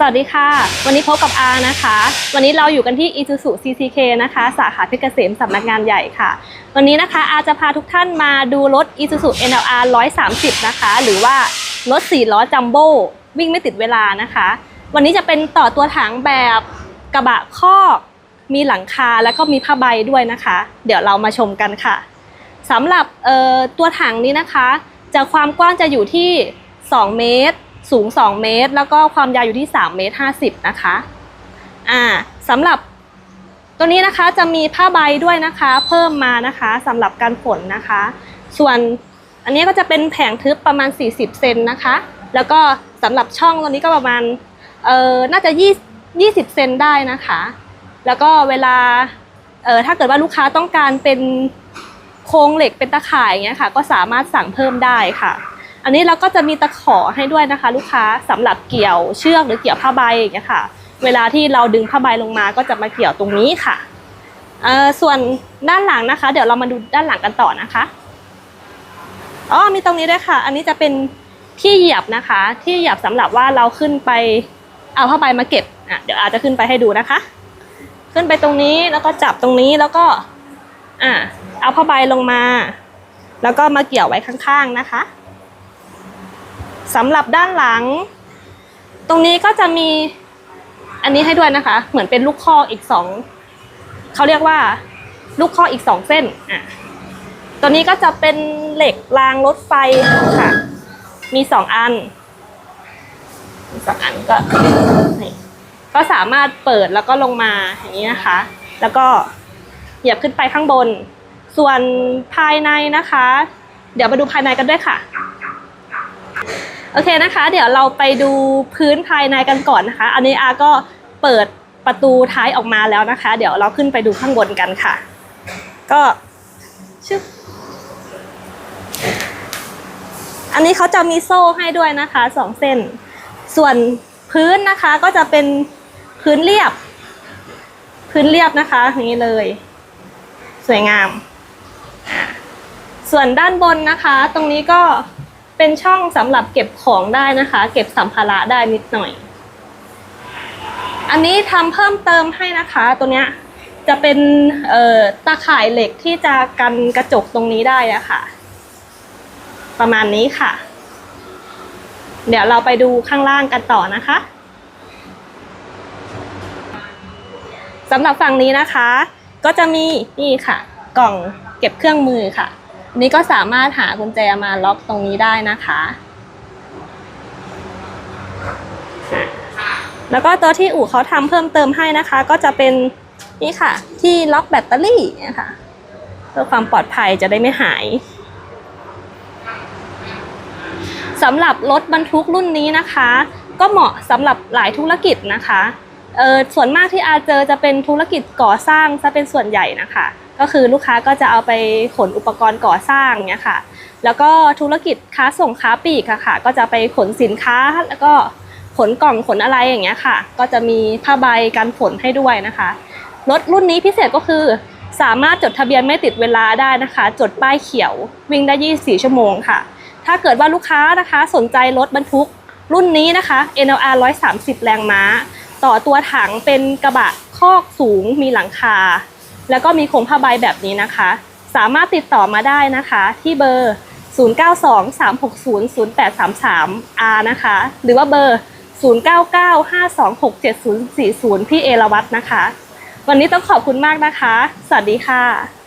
สวัสดีค่ะ วันนี้พบกับอานะคะ วันนี้เราอยู่กันที่ Isuzu CCK นะคะ สาขาเพชรเกษมสำนักงานใหญ่ค่ะ วันนี้นะคะอาจะพาทุกท่านมาดูรถ Isuzu NLR 130 นะคะ หรือว่ารถ4ล้อจัมโบ้วิ่งไม่ติดเวลานะคะ วันนี้จะเป็นต่อตัวถังแบบกระบะคอก มีหลังคาแล้วก็มีผ้าใบด้วยนะคะ เดี๋ยวเรามาชมกันค่ะสำหรับเอ่อตัวถังนี้นะคะ จะความกว้างจะอยู่ที่ 2 เมตร สูง 2 เมตร แล้วก็ความยาวอยู่ที่ 3 เมตร 50 นะคะอ่าสำหรับตัวนี้นะคะจะมีผ้าใบด้วยนะคะ เพิ่มมานะคะสำหรับการฝนนะคะ ส่วนอันนี้ก็จะเป็นแผงทึบประมาณ 40 เซนนะคะ แล้วก็สำหรับช่องตัวนี้ก็ประมาณเออน่าจะ20 20 เซนได้นะคะ แล้วก็เวลาเออถ้าเกิดว่าลูกค้าต้องการเป็นโครงเหล็กเป็นตะข่ายอย่างเงี้ยค่ะ ก็สามารถสั่งเพิ่มได้ค่ะ อันนี้เราก็จะมีตะขอให้ด้วยนะคะ ลูกค้าสำหรับเกี่ยวเชือกหรือเกี่ยวผ้าใบอย่างเงี้ยค่ะ เวลาที่เราดึงผ้าใบลงมาก็จะมาเกี่ยวตรงนี้ค่ะเออส่วนด้านหลังนะคะ เดี๋ยวเรามาดูด้านหลังกันต่อนะคะอ๋อมีตรงนี้ด้วยค่ะ อันนี้จะเป็นที่เหยียบนะคะ ที่เหยียบสำหรับว่าเราขึ้นไปเอาผ้าใบมาเก็บอะเดี๋ยวอาจจะขึ้นไปให้ดูนะคะ ขึ้นไปตรงนี้แล้วก็จับตรงนี้แล้วก็อ่าเอาผ้าใบลงมา แล้วก็มาเกี่ยวไว้ข้างๆนะคะ สำหรับด้านหลัง ตรงนี้ก็จะมีอันนี้ให้ด้วยนะคะ เหมือนเป็นลูกข้ออีกสองเขาเรียกว่า ลูกข้ออีกสองเส้นอะตัวนี้ก็จะเป็นเหล็กรางรถไฟค่ะ มีสองอันสองอันก็ก็สามารถเปิดแล้วก็ลงมาอย่างนี้นะคะ แล้วก็เหยียบขึ้นไปข้างบน ส่วนภายในนะคะ เดี๋ยวมาดูภายในกันด้วยค่ะ โอเคนะคะ เดี๋ยวเราไปดูพื้นภายในกันก่อนนะคะ อันนี้อาก็เปิดประตูท้ายออกมาแล้วนะคะ เดี๋ยวเราขึ้นไปดูข้างบนกันค่ะ ก็ชึบอันนี้เขาจะมีโซ่ให้ด้วยนะคะสองเส้น ส่วนพื้นนะคะก็จะเป็นพื้นเรียบ พื้นเรียบนะคะอย่างนี้เลย สวยงาม ส่วนด้านบนนะคะ ตรงนี้ก็ เป็นช่องสำหรับเก็บของได้นะคะ เก็บสัมภาระได้นิดหน่อย อันนี้ทำเพิ่มเติมให้นะคะ ตัวเนี้ยจะเป็นตาข่ายเหล็กที่จะกันกระจกตรงนี้ได้อะค่ะ ประมาณนี้ค่ะ เดี๋ยวเราไปดูข้างล่างกันต่อนะคะสำหรับฝั่งนี้นะคะ ก็จะมีนี่ค่ะ กล่องเก็บเครื่องมือค่ะ นี่ก็สามารถหากุญแจมาล็อกตรงนี้ได้นะคะ แล้วก็ตัวที่อู่เขาทำเพิ่มเติมให้นะคะ ก็จะเป็นนี่ค่ะ ที่ล็อกแบตเตอรี่นี่ยค่ะเพื่อความปลอดภัยจะได้ไม่หายสำหรับรถบรรทุกรุ่นนี้นะคะ ก็เหมาะสำหรับหลายธุรกิจนะคะ เออส่วนมากที่อาเจอจะเป็นธุรกิจก่อสร้างจะเป็นส่วนใหญ่นะคะ ก็คือลูกค้าก็จะเอาไปขนอุปกรณ์ก่อสร้างเนี่ยค่ะ แล้วก็ธุรกิจค้าส่งค้าปลีกอะค่ะ ก็จะไปขนสินค้าแล้วก็ขนกล่องขนอะไรอย่างเงี้ยค่ะ ก็จะมีผ้าใบกันฝนให้ด้วยนะคะรถรุ่นนี้พิเศษก็คือสามารถจดทะเบียนไม่ติดเวลาได้นะคะ จดป้ายเขียววิ่งได้ 24 ชั่วโมงค่ะ ถ้าเกิดว่าลูกค้านะคะสนใจรถบรรทุกรุ่นนี้นะคะ NLR 130 แรงม้า ต่อตัวถังเป็นกระบะคอกสูงมีหลังคา แล้วก็มีโครงผ้าใบแบบนี้นะคะ สามารถติดต่อมาได้นะคะ ที่เบอร์ 0923600833 R นะคะ หรือว่าเบอร์ 0995267040 พี่เอราวัตนะคะ วันนี้ต้องขอบคุณมากนะคะ สวัสดีค่ะ